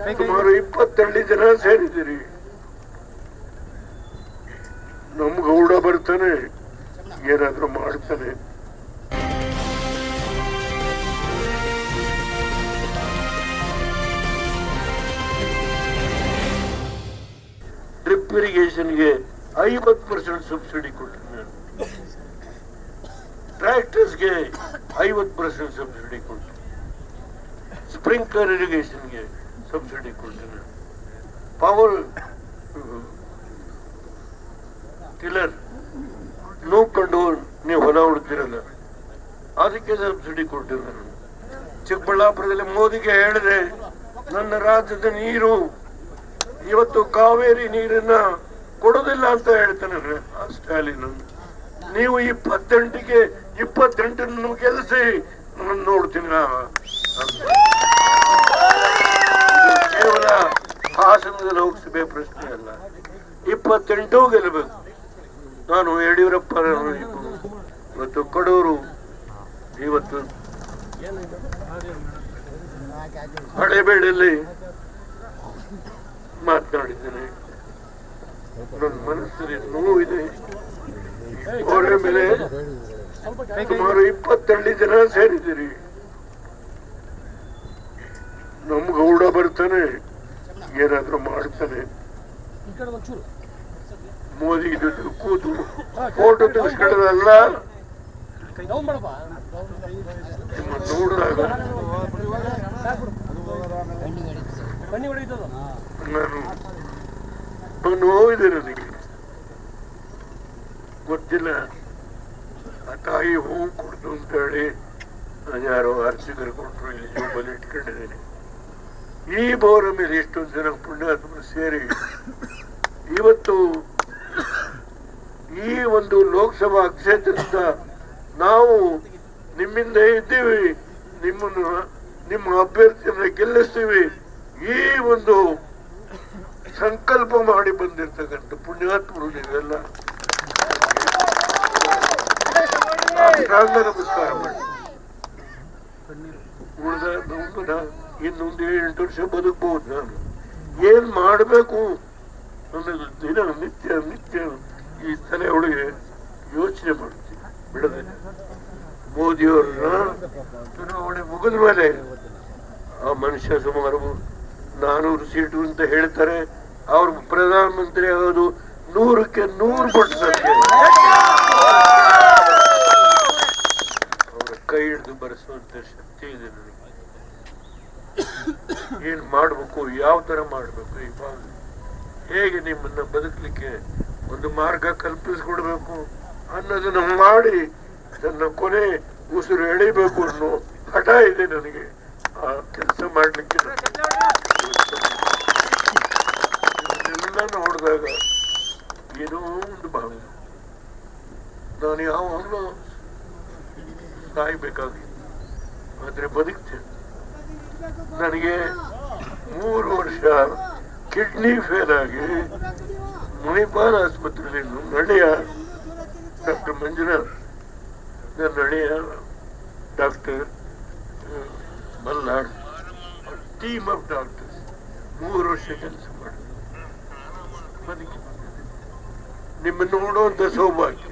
ಸುಮಾರು ಇಪ್ಪತ್ತೆರಡು ಜನ ಸೇರಿದಿರಿ ನಮ್ ಗೌಡ ಬರ್ತಾನೆ, ಏನಾದ್ರು ಮಾಡ್ತಾನೆ. ಡ್ರಿಪ್ ಇರಿಗೇಷನ್ಗೆ ಐವತ್ ಪರ್ಸೆಂಟ್ ಸಬ್ಸಿಡಿ ಕೊಟ್ಟಿದ್ದಾರೆ. ಟ್ರ್ಯಾಕ್ಟರ್ಸ್ಗೆ ಐವತ್ ಪರ್ಸೆಂಟ್ ಸಬ್ಸಿಡಿ ಕೊಟ್ಟು ಸ್ಪ್ರಿಂಕ್ಲರ್ ಇರಿಗೇಷನ್ಗೆ ಸಬ್ಸಿಡಿ ಕೊಟ್ಟಿದ್ದಾರೆ ಪವರ್ ಟಿಲ್ಲರ್ ನೋಡ್ಕೊಂಡು ನೀವು ಹೊಲ ಹುಡ್ತಿರಲ್ಲ ಅದಕ್ಕೆ ಸಬ್ಸಿಡಿ ಕೊಟ್ಟಿದ್ದಾರೆ ಚಿಕ್ಕಬಳ್ಳಾಪುರದಲ್ಲಿ ಮೋದಿಗೆ ಹೇಳಿದೆ, ನನ್ನ ರಾಜ್ಯದ ನೀರು, ಇವತ್ತು ಕಾವೇರಿ ನೀರನ್ನ ಕೊಡೋದಿಲ್ಲ ಅಂತ ಹೇಳ್ತಾನೆ ಸ್ಟಾಲಿನ್ ನೀವು ಇಪ್ಪತ್ತೆಂಟಿಗೆ, ಇಪ್ಪತ್ತೆಂಟನ್ನು ಗೆಲ್ಲಿಸಿ ನಾನು ನೋಡ್ತೀನಿ ನಾ ಅಂತ. ಇದು ಕೇವಲ ಹಾಸನದ ಲೋಕಸಭೆ ಪ್ರಶ್ನೆ ಅಲ್ಲ. ಇಪ್ಪತ್ತೆಂಟು ಗೆಲ್ಲಬೇಕು. ನಾನು ಯಡಿಯೂರಪ್ಪ ಮತ್ತು ಕಡೂರು ಇವತ್ತು ಹಳೆಬೇಡಲ್ಲಿ ಮಾತನಾಡಿದ್ದೇನೆ. ನನ್ನ ಮನಸ್ಸಲ್ಲಿ ನೋವಿದೆ ಅವರ ಮೇಲೆ ಸುಮಾರು ಇಪ್ಪತ್ತೆರಡು ಜನ ಸೇರಿದ್ದೀರಿ. ನಮ್ ಗೌಡ ಬರ್ತಾನೆ. ಏನಾದ್ರೂ ಮಾಡ್ತಾನೆ ಮೋದಿ ಜೊತೆ ಕೂತು ಫೋಟೋ ತೆಗೆಸ್ಕೊಳ್ಳೋದಲ್ಲ. ನೋಡಿದಾಗ ನಾನು ನೋವಿದೆ ನನಗೆ. ಗೊತ್ತಿಲ್ಲ. ಆ ತಾಯಿ ಹೂ ಕೊಡ್ತು ಅಂತ ಹೇಳಿ ನಾನು ಯಾರೋ ಕೊಟ್ಟರು ಇಲ್ಲಿ ಜೋಬಲ್ಲಿ ಇಟ್ಕೊಂಡಿದ್ದೀನಿ. ಈ ಬೋರ ಮೇಲೆ ಎಷ್ಟೊಂದು ಜನ ಪುಣ್ಯಾತ್ಮರು ಸೇರಿ ಇವತ್ತು ಈ ಒಂದು ಲೋಕಸಭಾ ಕ್ಷೇತ್ರದಿಂದ ನಾವು ನಿಮ್ಮಿಂದ ಇದ್ದೀವಿ ನಿಮ್ಮನ್ನು ನಿಮ್ಮ ಅಭ್ಯರ್ಥಿಯನ್ನು ಗೆಲ್ಲಿಸ್ತೀವಿ. ಈ ಒಂದು ಸಂಕಲ್ಪ ಮಾಡಿ ಬಂದಿರ್ತಕ್ಕಂಥ ಪುಣ್ಯಾತ್ಮರು ನೀವೆಲ್ಲ. ನಮಸ್ಕಾರ ಮಾಡಿ ಉಳಿದ ಇನ್ನೊಂದು ಎಂಟು ವರ್ಷ ಬದುಕಬಹುದು ನಾನು. ಏನ್ ಮಾಡಬೇಕು? ಅನ್ನೋದು ದಿನ ನಿತ್ಯ ನಿತ್ಯ ಈ ತಲೆ ಒಳಗೆ ಯೋಚನೆ ಮಾಡ್ತೀನಿ ಬಿಡದೆ. ಮೋದಿಯವ್ರನ್ನ ಚುನಾವಣೆ ಮುಗಿದ ಮೇಲೆ ಆ ಮನುಷ್ಯ ಸುಮಾರು ನಾನೂರು ಸೀಟು ಅಂತ ಹೇಳ್ತಾರೆ. ಅವ್ರ ಪ್ರಧಾನಮಂತ್ರಿ ಆಗೋದು ನೂರಕ್ಕೆ ನೂರು ಕೊಟ್ಟು ಅವರ ಕೈ ಹಿಡಿದು ಬರೆಸುವಂತ ಶಕ್ತಿ ಇದೆ ಏನ್ ಮಾಡಬೇಕು, ಯಾವ ತರ ಮಾಡಬೇಕು ಇವಾಗ ಹೇಗೆ ನಿಮ್ಮನ್ನು ಬದುಕಲಿಕ್ಕೆ ಒಂದು ಮಾರ್ಗ ಕಲ್ಪಿಸ್ಕೊಡ್ಬೇಕು ಅನ್ನೋದನ್ನು ಮಾಡಿ ನನ್ನ ಕೊನೆ ಉಸಿರು ಎಳಿಬೇಕು ಅನ್ನೋ ಹಠ ಇದೆ ನನಗೆ. ಆ ಕೆಲಸ ಮಾಡಲಿಕ್ಕೆ ಇದನ್ನೆಲ್ಲ ನೋಡಿದಾಗ ಏನೋ ಒಂದು ಭಾವನೆ ನಾನು ಯಾವಾಗಲೂ ಸಾಯ್ಬೇಕಾಗಿ. ಆದರೆ ಬದುಕ್ತೇನೆ. ನನಗೆ ಮೂರು ವರ್ಷ ಕಿಡ್ನಿ ಫೇಲ್ ಆಗಿ ಮಣಿಪಾಲ್ ಆಸ್ಪತ್ರೆಯಲ್ಲಿ ನಡೆಯ ಡಾಕ್ಟರ್ ಮಂಜುನಾಥ್ ನನ್ನ ನಡೆಯ doctor Malnad team of doctors ಮೂರು ವರ್ಷ ಕೆಲಸ ಮಾಡಿ ಬದುಕಿ ನಿಮ್ಮನ್ನು ನೋಡುವಂತ ಸೌಭಾಗ್ಯ